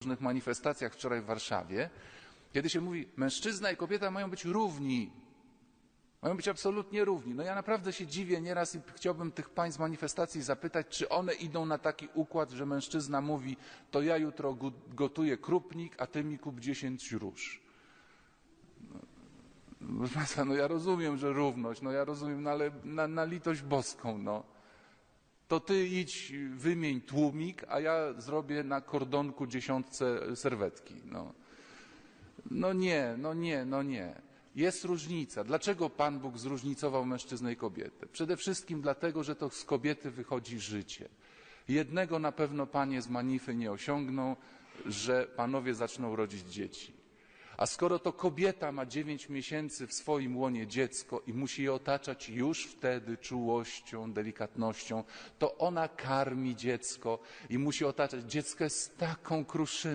różnych manifestacjach wczoraj w Warszawie, kiedy się mówi, mężczyzna i kobieta mają być równi. Mają być absolutnie równi. No ja naprawdę się dziwię nieraz i chciałbym tych pań z manifestacji zapytać, czy one idą na taki układ, że mężczyzna mówi, to ja jutro gotuję krupnik, a ty mi kup 10 róż. No, proszę Państwa, no ja rozumiem, że równość, no ja rozumiem, no ale na, na litość boską, no. To ty idź, wymień tłumik, a ja zrobię na kordonku dziesiątce serwetki, no. No nie, no nie, no nie. Jest różnica. Dlaczego Pan Bóg zróżnicował mężczyznę i kobietę? Przede wszystkim dlatego, że to z kobiety wychodzi życie. Jednego na pewno panie z manify nie osiągną, że panowie zaczną rodzić dzieci. A skoro to kobieta ma dziewięć miesięcy w swoim łonie dziecko i musi je otaczać już wtedy czułością, delikatnością, to ona karmi dziecko i musi otaczać. Dziecko jest taką kruszyną.